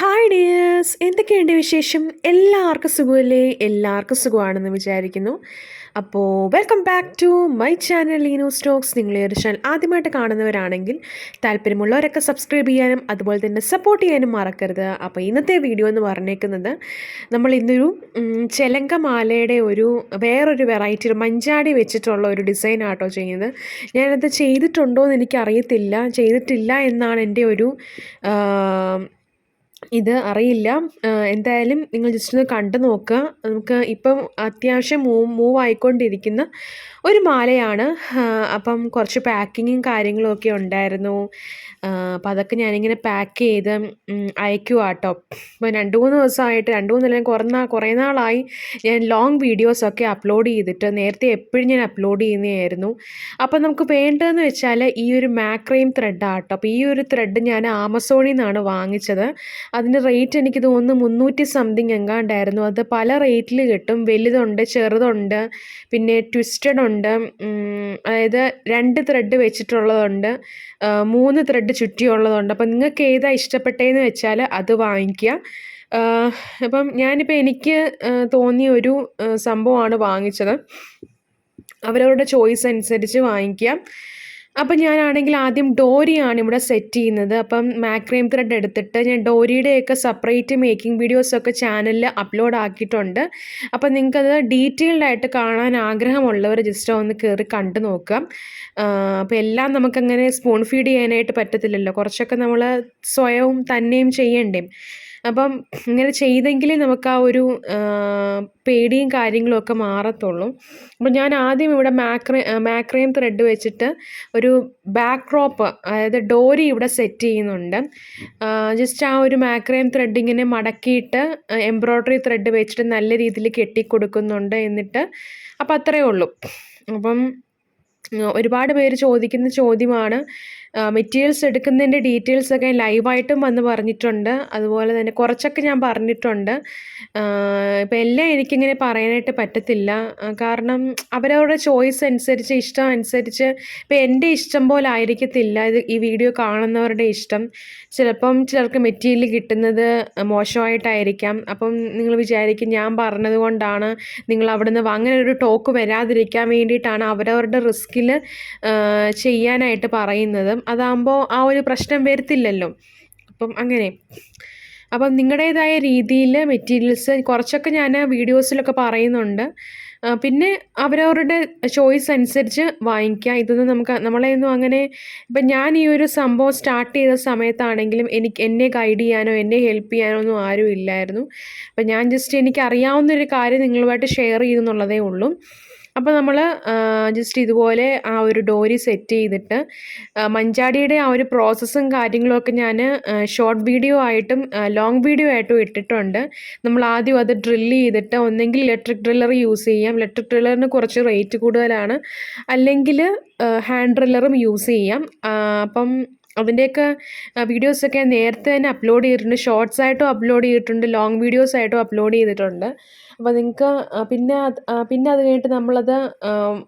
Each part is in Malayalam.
ഹായ് ഡിയേഴ്സ് എന്തൊക്കെയുണ്ട് വിശേഷം? എല്ലാവർക്കും സുഖമല്ലേ? എല്ലാവർക്കും സുഖമാണെന്ന് വിചാരിക്കുന്നു. അപ്പോൾ welcome back to my channel Leeno stocks നിങ്ങൾ ഈ ഒരു ചാനൽ ആദ്യമായിട്ട് കാണുന്നവരാണെങ്കിൽ താല്പര്യമുള്ളവരൊക്കെ സബ്സ്ക്രൈബ് ചെയ്യാനും അതുപോലെ തന്നെ സപ്പോർട്ട് ചെയ്യാനും മറക്കരുത്. അപ്പോൾ ഇന്നത്തെ വീഡിയോ എന്ന് പറഞ്ഞേക്കുന്നത് നമ്മൾ ഇന്നൊരു ചെലങ്ക മാലയുടെ ഒരു വേറൊരു വെറൈറ്റി ഒരു മഞ്ചാടി വെച്ചിട്ടുള്ള ഒരു ഡിസൈൻ ആട്ടോ ചെയ്യുന്നത്. ഞാനത് ചെയ്തിട്ടുണ്ടോ എന്ന് എനിക്കറിയത്തില്ല. ചെയ്തിട്ടില്ല എന്നാണ് എന്റെ ഒരു ഇത് അറിയില്ല. എന്തായാലും നിങ്ങൾ ജസ്റ്റ് ഒന്ന് കണ്ടു നോക്കുക. നമുക്ക് ഇപ്പം അത്യാവശ്യം മൂവ് മൂവ് ആയിക്കൊണ്ടിരിക്കുന്ന ഒരു മാലയാണ്. അപ്പം കുറച്ച് പാക്കിങ്ങും കാര്യങ്ങളും ഒക്കെ ഉണ്ടായിരുന്നു. അപ്പം അതൊക്കെ ഞാനിങ്ങനെ പാക്ക് ചെയ്ത് അയക്കുക കേട്ടോ ഇപ്പം രണ്ട് മൂന്ന് ദിവസമായിട്ട് രണ്ട് മൂന്നല്ല കുറേ കുറേ നാളായി ഞാൻ ലോങ് വീഡിയോസൊക്കെ അപ്ലോഡ് ചെയ്തിട്ട് നേരത്തെ എപ്പോഴും ഞാൻ അപ്ലോഡ് ചെയ്യുന്നതായിരുന്നു. അപ്പം നമുക്ക് വേണ്ടതെന്ന് വെച്ചാൽ ഈ ഒരു മാക്രെയിം ത്രെഡാണ് കേട്ടോ അപ്പോൾ ഈ ഒരു ത്രെഡ് ഞാൻ ആമസോണിൽ നിന്നാണ് വാങ്ങിച്ചത്. അതിന്റെ റേറ്റ് എനിക്ക് തോന്നുന്നു മുന്നൂറ്റി സംതിങ് എങ്ങാണ്ടായിരുന്നു. അത് പല റേറ്റിൽ കിട്ടും. വലുതുണ്ട് ചെറുതുണ്ട് പിന്നെ ട്വിസ്റ്റഡ് ഉണ്ട്. അതായത് രണ്ട് ത്രെഡ് വെച്ചിട്ടുള്ളതുണ്ട്. മൂന്ന് ത്രെഡ് ചുറ്റിയുള്ളതുണ്ട്. അപ്പം നിങ്ങൾക്ക് ഏതാ ഇഷ്ടപ്പെട്ടതെന്ന് വെച്ചാൽ അത് വാങ്ങിക്കുക. അപ്പം ഞാനിപ്പോൾ എനിക്ക് തോന്നിയ ഒരു സംഭവമാണ് വാങ്ങിച്ചത്. അവരവരുടെ ചോയ്സ് അനുസരിച്ച് വാങ്ങിക്കാം അപ്പം ഞാനാണെങ്കിൽ ആദ്യം ഡോരിയാണ് ഇവിടെ സെറ്റ് ചെയ്യുന്നത്. അപ്പം മാക്രീം ത്രെഡ് എടുത്തിട്ട് ഞാൻ ഡോരിയുടെയൊക്കെ സെപ്പറേറ്റ് മേക്കിംഗ് വീഡിയോസൊക്കെ ചാനലിൽ അപ്ലോഡ് ആക്കിയിട്ടുണ്ട്. അപ്പം നിങ്ങൾക്കത് ഡീറ്റെയിൽഡ് ആയിട്ട് കാണാൻ ആഗ്രഹമുള്ളവർ ജസ്റ്റ് ഒന്ന് കയറി കണ്ടു നോക്കാം. അപ്പം എല്ലാം നമുക്കങ്ങനെ സ്പൂൺ ഫീഡ് ചെയ്യാനായിട്ട് പറ്റത്തില്ലല്ലോ. കുറച്ചൊക്കെ നമ്മൾ സ്വയവും തന്നെയും ചെയ്യണ്ടേ. അപ്പം ഇങ്ങനെ ചെയ്തെങ്കിലേ നമുക്ക് ആ ഒരു പേടിയും കാര്യങ്ങളും ഒക്കെ മാറത്തുള്ളൂ. അപ്പം ഞാൻ ആദ്യം ഇവിടെ മാക്രേ മാക്രേം ത്രെഡ് വെച്ചിട്ട് ഒരു ബാക്ക് ക്രോപ്പ് അതായത് ഡോരി ഇവിടെ സെറ്റ് ചെയ്യുന്നുണ്ട്. ജസ്റ്റ് ആ ഒരു മാക്രേം ത്രെഡ് ഇങ്ങനെ മടക്കിയിട്ട് എംബ്രോയ്ഡറി ത്രെഡ് വെച്ചിട്ട് നല്ല രീതിയിൽ കെട്ടിക്കൊടുക്കുന്നുണ്ട് എന്നിട്ട് അപ്പം അത്രയേ ഉള്ളൂ. അപ്പം ഒരുപാട് പേര് ചോദിക്കുന്ന ചോദ്യമാണ് മെറ്റീരിയൽസ് എടുക്കുന്നതിന്റെ ഡീറ്റെയിൽസ് ഒക്കെ ലൈവായിട്ടും വന്ന് പറഞ്ഞിട്ടുണ്ട്. അതുപോലെ തന്നെ കുറച്ചൊക്കെ ഞാൻ പറഞ്ഞിട്ടുണ്ട്. ഇപ്പം എല്ലാം എനിക്കിങ്ങനെ പറയാനായിട്ട് പറ്റത്തില്ല. കാരണം അവരവരുടെ ചോയ്സ് അനുസരിച്ച് ഇഷ്ടം അനുസരിച്ച് ഇപ്പം എന്റെ ഇഷ്ടം പോലെ ആയിരിക്കത്തില്ല ഇത് ഈ വീഡിയോ കാണുന്നവരുടെ ഇഷ്ടം. ചിലപ്പം ചിലർക്ക് മെറ്റീരിയൽ കിട്ടുന്നത് മോശമായിട്ടായിരിക്കാം. അപ്പം നിങ്ങൾ വിചാരിക്കും ഞാൻ പറഞ്ഞത് കൊണ്ടാണ് നിങ്ങൾ നിന്ന് അങ്ങനെ ഒരു ടോക്ക് വരാതിരിക്കാൻ വേണ്ടിയിട്ടാണ് അവരവരുടെ റിസ്കിൽ ചെയ്യാനായിട്ട് പറയുന്നത്. അതാകുമ്പോൾ ആ ഒരു പ്രശ്നം വരത്തില്ലല്ലോ. അപ്പം അങ്ങനെ. അപ്പം നിങ്ങളുടേതായ രീതിയിൽ മെറ്റീരിയൽസ് കുറച്ചൊക്കെ ഞാൻ വീഡിയോസിലൊക്കെ പറയുന്നുണ്ട്. പിന്നെ അവരവരുടെ ചോയ്സ് അനുസരിച്ച് വാങ്ങിക്കുക ഇതൊന്നും നമുക്ക് നമ്മളെയൊന്നും അങ്ങനെ ഇപ്പം ഞാൻ ഈ ഒരു സംഭവം സ്റ്റാർട്ട് ചെയ്ത സമയത്താണെങ്കിലും എനിക്ക് എന്നെ ഗൈഡ് ചെയ്യാനോ എന്നെ ഹെൽപ്പ് ചെയ്യാനോ ഒന്നും ആരും ഇല്ലായിരുന്നു. അപ്പം ഞാൻ ജസ്റ്റ് എനിക്ക് അറിയാവുന്നൊരു കാര്യം നിങ്ങളുമായിട്ട് ഷെയർ ചെയ്തെന്നുള്ളതേ ഉള്ളൂ. അപ്പോൾ നമ്മൾ ജസ്റ്റ് ഇതുപോലെ ആ ഒരു ഡോരി സെറ്റ് ചെയ്തിട്ട് മഞ്ചാടിയുടെ ആ ഒരു പ്രോസസ്സും കാര്യങ്ങളൊക്കെ ഞാൻ ഷോർട്ട് വീഡിയോ ആയിട്ടും ലോങ് വീഡിയോ ആയിട്ടും ഇട്ടിട്ടുണ്ട്. നമ്മൾ ആദ്യം അത് ഡ്രില്ല് ചെയ്തിട്ട് ഒന്നെങ്കിൽ ഇലക്ട്രിക് ഡ്രില്ലർ യൂസ് ചെയ്യാം. ഇലക്ട്രിക് ഡ്രില്ലറിന് കുറച്ച് റേറ്റ് കൂടുതലാണ്. അല്ലെങ്കിൽ ഹാൻഡ് ഡ്രില്ലറും യൂസ് ചെയ്യാം. അപ്പം അതിന്റെയൊക്കെ വീഡിയോസൊക്കെ നേരത്തെ തന്നെ അപ്ലോഡ് ചെയ്തിട്ടുണ്ട്. ഷോർട്സ് ആയിട്ടും അപ്ലോഡ് ചെയ്തിട്ടുണ്ട്. ലോങ് വീഡിയോസ് ആയിട്ടും അപ്ലോഡ് ചെയ്തിട്ടുണ്ട്. അപ്പോൾ നിങ്ങൾക്ക് പിന്നെ പിന്നെ അത് കഴിഞ്ഞിട്ട് നമ്മളത്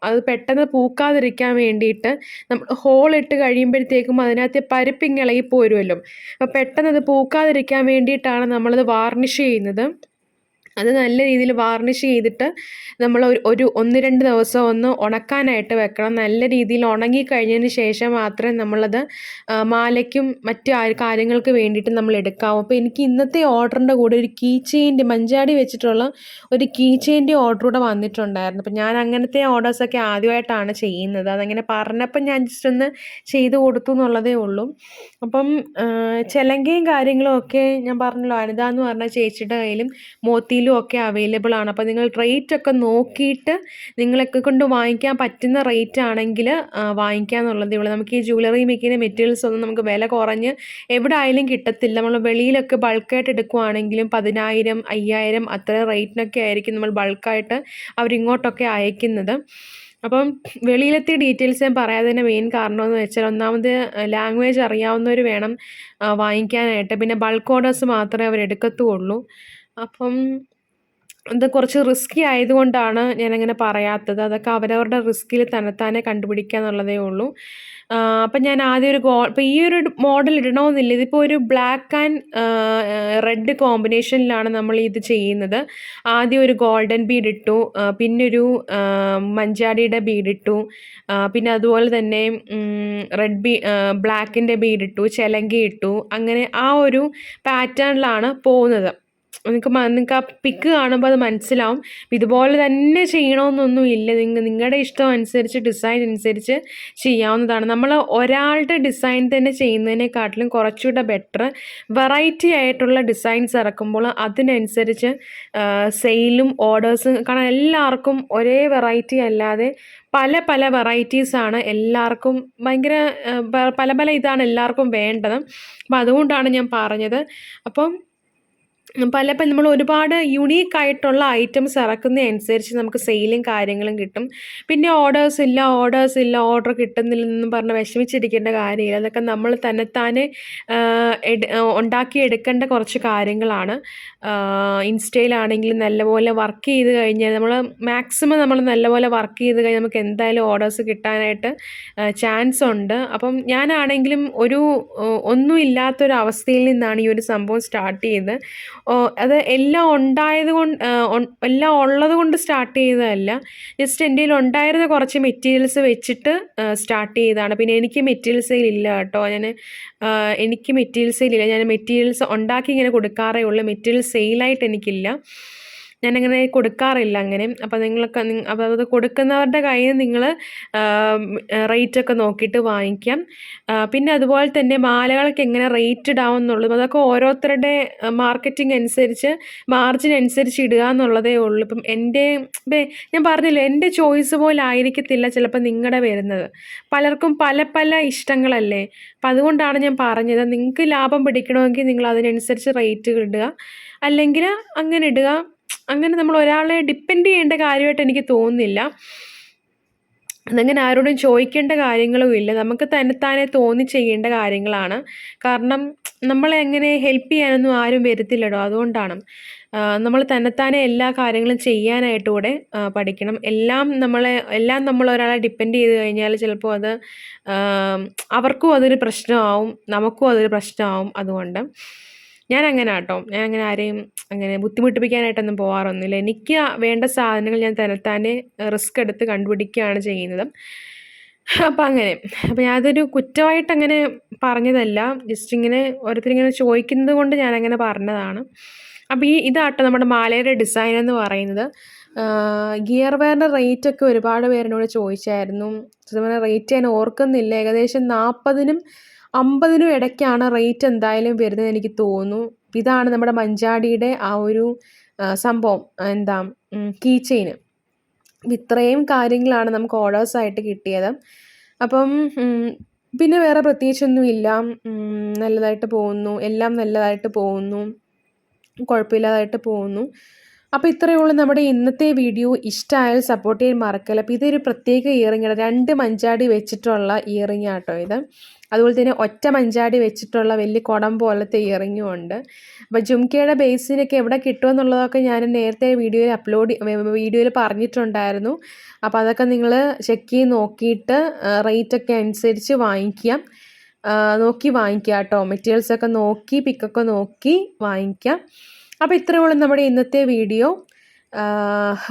അത് പെട്ടെന്ന് പൂക്കാതിരിക്കാൻ വേണ്ടിയിട്ട് നമ്മൾ ഹോൾ ഇട്ട് കഴിയുമ്പോഴത്തേക്കും അതിനകത്ത് പരിപ്പിങ്ങിളകി പോരുമല്ലോ അപ്പോൾ പെട്ടെന്ന് അത് പൂക്കാതിരിക്കാൻ വേണ്ടിയിട്ടാണ് നമ്മളത് വാർണിഷ് ചെയ്യുന്നത്. അത് നല്ല രീതിയിൽ വാർണിഷ് ചെയ്തിട്ട് നമ്മൾ ഒരു ഒരു ഒന്ന് രണ്ട് ദിവസം ഒന്ന് ഉണക്കാനായിട്ട് വെക്കണം. നല്ല രീതിയിൽ ഉണങ്ങി കഴിഞ്ഞതിന് ശേഷം മാത്രമേ നമ്മളത് മാലയ്ക്കും മറ്റു കാര്യങ്ങൾക്ക് വേണ്ടിയിട്ട് നമ്മൾ എടുക്കാവൂ അപ്പോൾ എനിക്ക് ഇന്നത്തെ ഓർഡറിന്റെ കൂടെ ഒരു കീ ചെയിന്റെ മഞ്ചാടി വെച്ചിട്ടുള്ള ഒരു കീ ചെയിന്റെ ഓർഡർ കൂടെ വന്നിട്ടുണ്ടായിരുന്നു. അപ്പോൾ ഞാൻ അങ്ങനത്തെ ഓർഡേഴ്സൊക്കെ ആദ്യമായിട്ടാണ് ചെയ്യുന്നത്. അതങ്ങനെ പറഞ്ഞപ്പോൾ ഞാൻ ജസ്റ്റ് ഒന്ന് ചെയ്ത് കൊടുത്തു എന്നുള്ളതേ ഉള്ളൂ. അപ്പം ചിലങ്കയും കാര്യങ്ങളും ഒക്കെ ഞാൻ പറഞ്ഞല്ലോ അനിത എന്ന് പറഞ്ഞ ചേച്ചിയുടെ കയ്യിലും മോത്തിയിലും ഒക്കെ അവൈലബിൾ ആണ്. അപ്പോൾ നിങ്ങൾ റേറ്റ് ഒക്കെ നോക്കിയിട്ട് നിങ്ങളൊക്കെ കൊണ്ട് വാങ്ങിക്കാൻ പറ്റുന്ന റേറ്റ് ആണെങ്കിൽ വാങ്ങിക്കുക എന്നുള്ളതേ ഉള്ളൂ. നമുക്ക് ഈ ജ്വല്ലറി മേക്കിന്റെ മെറ്റീരിയൽസ് ഒന്നും നമുക്ക് വില കുറഞ്ഞ് എവിടെ ആയാലും കിട്ടത്തില്ല. നമ്മൾ വെളിയിലൊക്കെ ബൾക്കായിട്ട് എടുക്കുവാണെങ്കിലും പതിനായിരം അയ്യായിരം അത്ര റേറ്റിനൊക്കെ ആയിരിക്കും നമ്മൾ ബൾക്കായിട്ട് അവരിങ്ങോട്ടൊക്കെ അയക്കുന്നത്. അപ്പം വെളിയിലെത്തിയ ഡീറ്റെയിൽസ് ഞാൻ പറയാതിന്റെ മെയിൻ കാരണമെന്ന് വെച്ചാൽ ഒന്നാമത് ലാംഗ്വേജ് അറിയാവുന്നവർ വേണം വാങ്ങിക്കാനായിട്ട്. പിന്നെ ബൾക്ക് ഓർഡേഴ്സ് മാത്രമേ അവർ എടുക്കത്തുള്ളൂ അപ്പം ഇത് കുറച്ച് റിസ്കി ആയതുകൊണ്ടാണ് ഞാനങ്ങനെ പറയാത്തത്. അതൊക്കെ അവരവരുടെ റിസ്കിൽ തന്നെത്താനെ കണ്ടുപിടിക്കുക എന്നുള്ളതേ ഉള്ളൂ. അപ്പം ഞാൻ ആദ്യം ഒരു ഗോ ഇപ്പം ഈ ഒരു മോഡൽ ഇടണമെന്നില്ല ഇതിപ്പോൾ ഒരു ബ്ലാക്ക് ആൻഡ് റെഡ് കോമ്പിനേഷനിലാണ് നമ്മൾ ഇത് ചെയ്യുന്നത്. ആദ്യം ഒരു ഗോൾഡൻ ബീഡ് ഇട്ടു. പിന്നെ ഒരു മഞ്ചാടിയുടെ ബീഡ് ഇട്ടു. പിന്നെ അതുപോലെ തന്നെ റെഡ് ബീ ബ്ലാക്കിന്റെ ബീഡ് ഇട്ടു. ചിലങ്കി ഇട്ടു. അങ്ങനെ ആ ഒരു പാറ്റേണിലാണ് പോകുന്നത്. നിങ്ങൾക്ക് നിങ്ങൾക്ക് ആ പിക്ക് കാണുമ്പോൾ അത് മനസ്സിലാവും. ഇതുപോലെ തന്നെ ചെയ്യണമെന്നൊന്നും ഇല്ല. നിങ്ങൾ നിങ്ങളുടെ ഇഷ്ടം അനുസരിച്ച് ഡിസൈൻ അനുസരിച്ച് ചെയ്യാവുന്നതാണ്. നമ്മൾ ഒരാളുടെ ഡിസൈൻ തന്നെ ചെയ്യുന്നതിനെക്കാട്ടിലും കുറച്ചുകൂടെ ബെറ്റർ വെറൈറ്റി ആയിട്ടുള്ള ഡിസൈൻസ് ഇറക്കുമ്പോൾ അതിനനുസരിച്ച് സെയിലും ഓർഡേഴ്സും കാരണം എല്ലാവർക്കും ഒരേ വെറൈറ്റി അല്ലാതെ പല പല വെറൈറ്റീസാണ് എല്ലാവർക്കും ഭയങ്കര പല പല ഇതാണ് എല്ലാവർക്കും വേണ്ടത്. അപ്പം അതുകൊണ്ടാണ് ഞാൻ പറഞ്ഞത്. അപ്പം പല ഇപ്പം നമ്മൾ ഒരുപാട് യുണീക്ക് ആയിട്ടുള്ള ഐറ്റംസ് ഇറക്കുന്നതനുസരിച്ച് നമുക്ക് സെയിലും കാര്യങ്ങളും കിട്ടും. പിന്നെ ഓർഡേഴ്സ് ഇല്ല ഓർഡേഴ്സ് ഇല്ല ഓർഡർ കിട്ടുന്നില്ലെന്നും പറഞ്ഞ് വിഷമിച്ചിരിക്കേണ്ട കാര്യമില്ല. അതൊക്കെ നമ്മൾ തന്നെത്താനെ ഉണ്ടാക്കിയെടുക്കേണ്ട കുറച്ച് കാര്യങ്ങളാണ്. ഇൻസ്റ്റയിലാണെങ്കിലും നല്ലപോലെ വർക്ക് ചെയ്ത് കഴിഞ്ഞാൽ നമ്മൾ മാക്സിമം നമ്മൾ നല്ലപോലെ വർക്ക് ചെയ്ത് കഴിഞ്ഞാൽ നമുക്ക് എന്തായാലും ഓർഡേഴ്സ് കിട്ടാനായിട്ട് ചാൻസ് ഉണ്ട്. അപ്പം ഞാനാണെങ്കിലും ഒരു ഒന്നും ഇല്ലാത്തൊരു അവസ്ഥയിൽ നിന്നാണ് ഈ ഒരു സംഭവം സ്റ്റാർട്ട് ചെയ്തത്. അത് എല്ലാം ഉണ്ടായത് കൊണ്ട് എല്ലാം ഉള്ളത് കൊണ്ട് സ്റ്റാർട്ട് ചെയ്തതല്ല. ജസ്റ്റ് എന്റെ കയ്യിൽ ഉണ്ടായിരുന്ന കുറച്ച് മെറ്റീരിയൽസ് വെച്ചിട്ട് സ്റ്റാർട്ട് ചെയ്തതാണ്. പിന്നെ എനിക്ക് മെറ്റീരിയൽസ് ഇല്ല കേട്ടോ. ഞാൻ എനിക്ക് മെറ്റീരിയൽസ് ഇല്ല. ഞാൻ മെറ്റീരിയൽസ് ഉണ്ടാക്കി ഇങ്ങനെ കൊടുക്കാറേ ഉള്ളൂ. മെറ്റീരിയൽ സെയിലായിട്ട് എനിക്കില്ല. ഞാനങ്ങനെ കൊടുക്കാറില്ല അങ്ങനെ. അപ്പോൾ നിങ്ങൾക്ക് അപ്പോൾ അത് കൊടുക്കുന്നവരുടെ കയ്യിൽ നിങ്ങൾ റേറ്റൊക്കെ നോക്കിയിട്ട് വാങ്ങിക്കാം. പിന്നെ അതുപോലെ തന്നെ മാലകൾക്ക് എങ്ങനെ റേറ്റ് ഇടാവും എന്നുള്ളത് അതൊക്കെ ഓരോരുത്തരുടെ മാർക്കറ്റിംഗ് അനുസരിച്ച് മാർജിൻ അനുസരിച്ച് ഇടുക എന്നുള്ളതേ ഉള്ളൂ. ഇപ്പം എന്റെ ഞാൻ പറഞ്ഞില്ലേ എന്റെ ചോയ്സ് പോലെ ആയിരിക്കത്തില്ല ചിലപ്പോൾ നിങ്ങളുടെ വരുന്നത്. പലർക്കും പല പല ഇഷ്ടങ്ങളല്ലേ? അപ്പം അതുകൊണ്ടാണ് ഞാൻ പറഞ്ഞത്. നിങ്ങൾക്ക് ലാഭം പിടിക്കണമെങ്കിൽ നിങ്ങൾ അതിനനുസരിച്ച് റേറ്റ് ഇടുക. അല്ലെങ്കിൽ അങ്ങനെ ഇടുക. അങ്ങനെ നമ്മൾ ഒരാളെ ഡിപ്പെൻഡ് ചെയ്യേണ്ട കാര്യമായിട്ട് എനിക്ക് തോന്നുന്നില്ല. അതങ്ങനെ ആരോടും ചോദിക്കേണ്ട കാര്യങ്ങളും ഇല്ല. നമുക്ക് തന്നെത്താനെ തോന്നി ചെയ്യേണ്ട കാര്യങ്ങളാണ്. കാരണം നമ്മളെ എങ്ങനെ ഹെൽപ്പ് ചെയ്യാനൊന്നും ആരും വരത്തില്ലടോ. അതുകൊണ്ടാണ്. നമ്മൾ തന്നെത്താനെ എല്ലാ കാര്യങ്ങളും ചെയ്യാനായിട്ട് കൂടെ പഠിക്കണം. എല്ലാം നമ്മളെ എല്ലാം നമ്മൾ ഒരാളെ ഡിപ്പെൻഡ് ചെയ്ത് കഴിഞ്ഞാൽ ചിലപ്പോൾ അത് അവർക്കും അതൊരു പ്രശ്നമാവും നമുക്കും അതൊരു പ്രശ്നമാവും. അതുകൊണ്ട് ഞാൻ അങ്ങനെ ആട്ടോ ഞാൻ അങ്ങനെ ആരെയും അങ്ങനെ ബുദ്ധിമുട്ടിപ്പിക്കാനായിട്ടൊന്നും പോകാറൊന്നുമില്ല എനിക്ക് വേണ്ട സാധനങ്ങൾ ഞാൻ തന്നെത്താനെ റിസ്ക് എടുത്ത് കണ്ടുപിടിക്കുകയാണ് ചെയ്യുന്നത്. അപ്പം അങ്ങനെ അപ്പം ഞാനതൊരു കുറ്റമായിട്ട് അങ്ങനെ പറഞ്ഞതല്ല. ജസ്റ്റ് ഇങ്ങനെ ഓരോരുത്തരിങ്ങനെ ചോദിക്കുന്നത് കൊണ്ട് ഞാനങ്ങനെ പറഞ്ഞതാണ്. അപ്പോൾ ഈ ഇതാട്ടോ നമ്മുടെ മാലയുടെ ഡിസൈൻ എന്ന് പറയുന്നത് ഗിയർ വെയറിന്റെ റേറ്റ് ഒക്കെ ഒരുപാട് പേരിനോട് ചോദിച്ചായിരുന്നു. റേറ്റ് ഞാൻ ഓർക്കുന്നില്ല. ഏകദേശം നാൽപ്പതിനും അമ്പതിനും ഇടയ്ക്കാണ് റേറ്റ് എന്തായാലും വരുന്നത് എനിക്ക് തോന്നുന്നു. ഇതാണ് നമ്മുടെ മഞ്ചാടിയുടെ ആ ഒരു സംഭവം. എന്താ കീ ചെയിന് ഇത്രയും കാര്യങ്ങളാണ് നമുക്ക് ഓർഡേഴ്സായിട്ട് കിട്ടിയത്. അപ്പം പിന്നെ വേറെ പ്രത്യേകിച്ചൊന്നുമില്ല നല്ലതായിട്ട് പോകുന്നു. എല്ലാം നല്ലതായിട്ട് പോകുന്നു. കുഴപ്പമില്ലാതായിട്ട് പോകുന്നു. അപ്പോൾ ഇത്രയേ ഉള്ളൂ നമ്മുടെ ഇന്നത്തെ വീഡിയോ. ഇഷ്ടമായാൽ സപ്പോർട്ട് ചെയ്യാൻ മറക്കല്ല. അപ്പോൾ ഇതൊരു പ്രത്യേക ഇയറിംഗ് ആണ്. രണ്ട് മഞ്ചാടി വെച്ചിട്ടുള്ള ഇയറിംഗ് ആട്ടോ ഇത്. അതുപോലെ തന്നെ ഒറ്റ മഞ്ചാടി വെച്ചിട്ടുള്ള വലിയ കുടം പോലത്തെ ഇയറിങ്ങും ഉണ്ട്. അപ്പോൾ ജുംകയുടെ ബേസിനൊക്കെ എവിടെ കിട്ടുമെന്നുള്ളതൊക്കെ ഞാൻ നേരത്തെ വീഡിയോയിൽ അപ്ലോഡ് വീഡിയോയിൽ പറഞ്ഞിട്ടുണ്ടായിരുന്നു. അപ്പോൾ അതൊക്കെ നിങ്ങൾ ചെക്ക് ചെയ്ത് നോക്കിയിട്ട് റേറ്റൊക്കെ അനുസരിച്ച് വാങ്ങിക്കാം നോക്കി വാങ്ങിക്കുക കേട്ടോ. മെറ്റീരിയൽസൊക്കെ നോക്കി പിക്കൊക്കെ നോക്കി വാങ്ങിക്കാം അപ്പോൾ ഉള്ളൂ നമ്മുടെ ഇന്നത്തെ വീഡിയോ.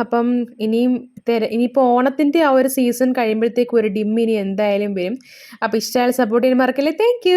അപ്പം ഇനിയും തെര ഇനിയിപ്പോൾ ഓണത്തിന്റെ ആ ഒരു സീസൺ കഴിയുമ്പോഴത്തേക്കും ഒരു ഡിം ഇനി എന്തായാലും വരും. അപ്പോൾ ഇഷ്ടമായാലും സപ്പോർട്ട് ചെയ്യാൻ മറക്കല്ലേ. താങ്ക്